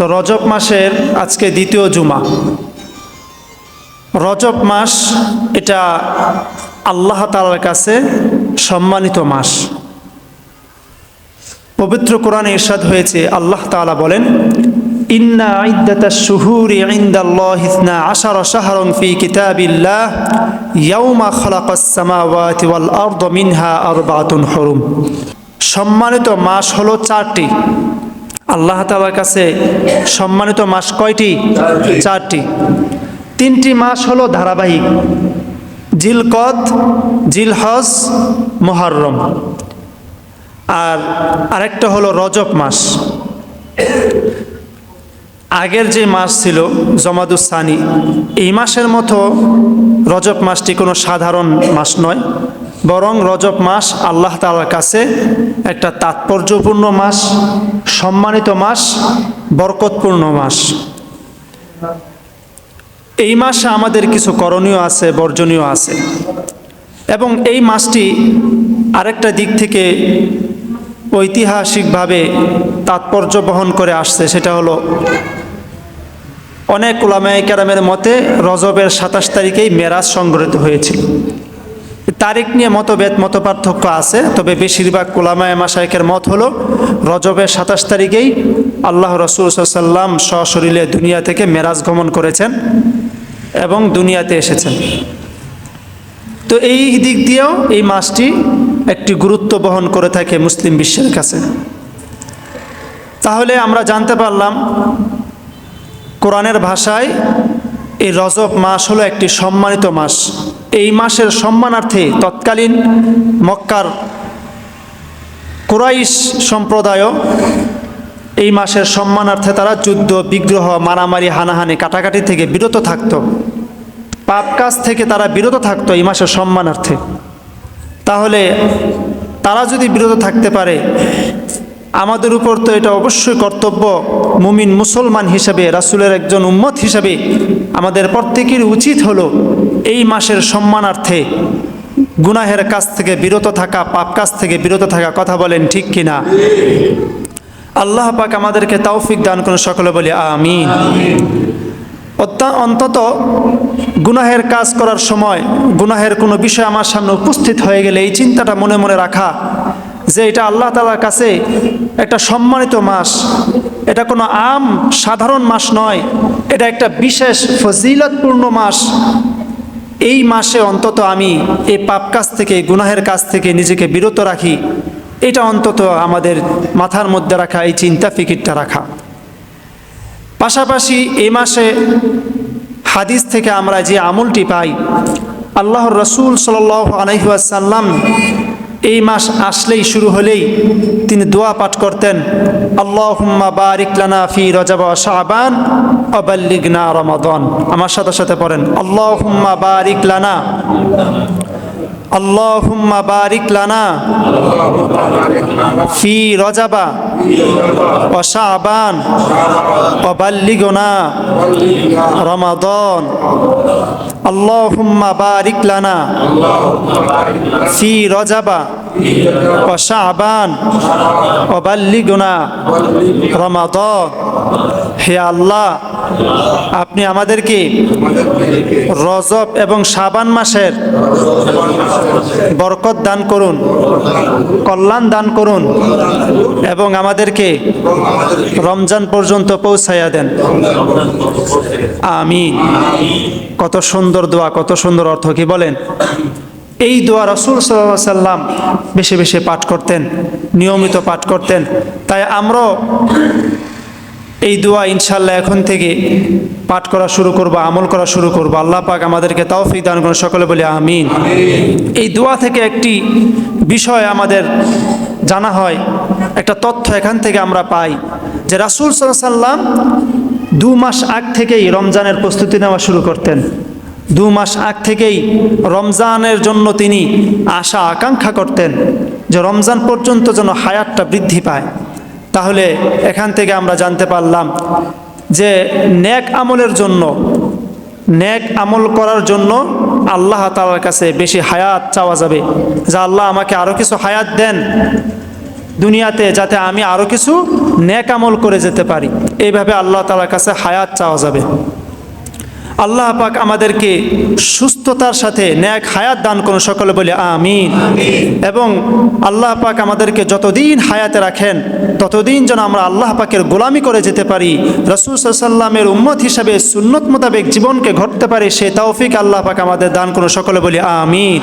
তো রজব মাসের আজকে দ্বিতীয় জুমা। রজব মাস এটা আল্লাহ তালার কাছে সম্মানিত মাস। পবিত্র কোরআনে ইরশাদ হয়েছে, আল্লাহ তাআলা বলেন, ইন্না আরদ মিনহা সম্মানিত মাস হলো চারটি। আল্লাহ তাআলার কাছে সম্মানিত মাস কয়টি? চারটি। তিনটি মাস হলো ধারাবাহিক। জিলকদ, জিলহজ, মোহাররম। আর আরেকটা হলো রজব মাস। আগের যে মাস ছিল জমাদুসানি এই মাসের মতো রজব মাসটি কোনো সাধারণ মাস নয়। বরং রজব মাস আল্লাহ তালার কাছে একটা তাৎপর্যপূর্ণ মাস, সম্মানিত মাস, বরকতপূর্ণ মাস। এই মাসে আমাদের কিছু করণীয় আছে, বর্জনীয় আছে। এবং এই মাসটি আরেকটা দিক থেকে ঐতিহাসিকভাবে তাৎপর্য বহন করে আসছে, সেটা হলো অনেক ওলামায় কেরামের মতে রজবের সাতাশ তারিখেই মেরাজ সংগঠিত হয়েছিল। তারিখ নিয়ে মতভেদ মত পার্থক্য আছে, তবে বেশিরভাগ কোলামায় মাসায়কের মত হলো, রজবের সাতাশ তারিখেই আল্লাহ রসুল সাল্লাম সশরীরে দুনিয়া থেকে মেরাজ গমন করেছেন এবং দুনিয়াতে এসেছেন। তো এই দিক দিয়েও এই মাসটি একটি গুরুত্ব বহন করে থাকে মুসলিম বিশ্বের কাছে। তাহলে আমরা জানতে পারলাম, কোরআনের ভাষায় এই রজব মাস হলো একটি সম্মানিত মাস। এই মাসের সম্মানার্থে তৎকালীন মক্কার কুরাইশ সম্প্রদায়ও এই মাসের সম্মানার্থে তারা যুদ্ধ, বিগ্রহ, মারামারি, হানাহানি, কাটাকাটি থেকে বিরত থাকতো। পাপ কাজ থেকে তারা বিরত থাকতো এই মাসের সম্মানার্থে। তাহলে তারা যদি বিরত থাকতে পারে আমাদের উপর তো এটা অবশ্যই কর্তব্য মুমিন মুসলমান হিসাবে, রাসুলের একজন উম্মত হিসাবে। আমাদের প্রত্যেকের উচিত হলো এই মাসের সম্মানার্থে গুনাহের কাছ থেকে বিরত থাকা, পাপ কাজ থেকে বিরত থাকা কথা বলেন ঠিক কিনা? আল্লাহ পাক আমাদেরকে তৌফিক দান করুন সকলে বলি অত্যা- অন্তত গুনাহের কাজ করার সময়, গুনাহের কোনো বিষয় আমার সামনে উপস্থিত হয়ে গেলে এই চিন্তাটা মনে মনে রাখা যে এটা আল্লাহ তালার কাছে একটা সম্মানিত মাস। এটা কোনো আম সাধারণ মাস নয়, এটা একটা বিশেষ ফজিলতপূর্ণ মাস। এই মাসে অন্তত আমি এই পাপ কাজ থেকে গুনাহের কাছ থেকে নিজেকে বিরত রাখি। এটা অন্তত আমাদের মাথার মধ্যে রাখা, এই চিন্তা ফিকিরটা রাখা। পাশাপাশি এই মাসে হাদিস থেকে আমরা যে আমলটি পাই, আল্লাহর রসুল সাল আলহাসাল্লাম এই মাস আসলেই শুরু হলেই তিনি দোয়া পাঠ করতেন, আল্লাহুম্মা বারিকলানা ফি রজাব শাহবান অবাল্লিগনা রমাদন। আমার সাথে সাথে পড়েন, আল্লাহুম্মা বারিকলানা আল্লাহুম্মা বারিক লানা ফি রজাবা অবাল্লিগনা রমাদন। আল্লাহুম্মা বারিক লানা ফি রজাবা। ও শাবান অবাল্লিগনা রমাদন। হে আল্লাহ, আপনি আমাদেরকে রজব এবং শাবান মাসের বরকত দান করুন, কল্যাণ দান করুন এবং আমাদেরকে রমজান পর্যন্ত পৌঁছাইয়া দেন। আমি কত সুন্দর দোয়া, কত সুন্দর অর্থ, কি বলেন? এই দোয়া রসুল সাল্লাহ সাল্লাম বেশি বেশি পাঠ করতেন, নিয়মিত পাঠ করতেন। তাই আমরাও এই দোয়া ইনশাল্লাহ এখন থেকে পাঠ করা শুরু করব, আমল করা শুরু করব। আল্লাহ পাক আমাদেরকে তৌফিক দান করুন, সকলে বলে আমিন। এই দোয়া থেকে একটি বিষয় আমাদের জানা হয়, একটা তথ্য এখান থেকে আমরা পাই যে রাসুল সাল্লাম দু মাস আগ থেকেই রমজানের প্রস্তুতি নেওয়া শুরু করতেন। দু মাস আগ থেকেই রমজানের জন্য তিনি আশা, আকাঙ্ক্ষা করতেন যে রমজান পর্যন্ত যেন হায়াতটা বৃদ্ধি পায়। তাহলে এখান থেকে আমরা জানতে পারলাম যে ন্যাক আমলের জন্য ন্যাক আমল করার জন্য আল্লাহ তালার কাছে বেশি হায়াত চাওয়া যাবে। যা আল্লাহ আমাকে আরও কিছু হায়াত দেন দুনিয়াতে যাতে আমি আরও কিছু ন্যাক আমল করে যেতে পারি। এইভাবে আল্লাহ তালার কাছে হায়াত চাওয়া যাবে। আল্লাহ পাক আমাদেরকে সুস্থতার সাথে ন্যাক হায়াত দান করুন সকলে বলে আমিন। এবং আল্লাহ পাক আমাদেরকে যতদিন হায়াতে রাখেন, ততদিন যেন আমরা আল্লাহ পাকের গোলামি করে যেতে পারি, রসুল সাল্লামের উম্মত হিসাবে সুন্নত মোতাবেক জীবনকে ঘটতে পারি, সে তৌফিক আল্লাহ পাক আমাদের দান করুন সকলে বলি আমিন।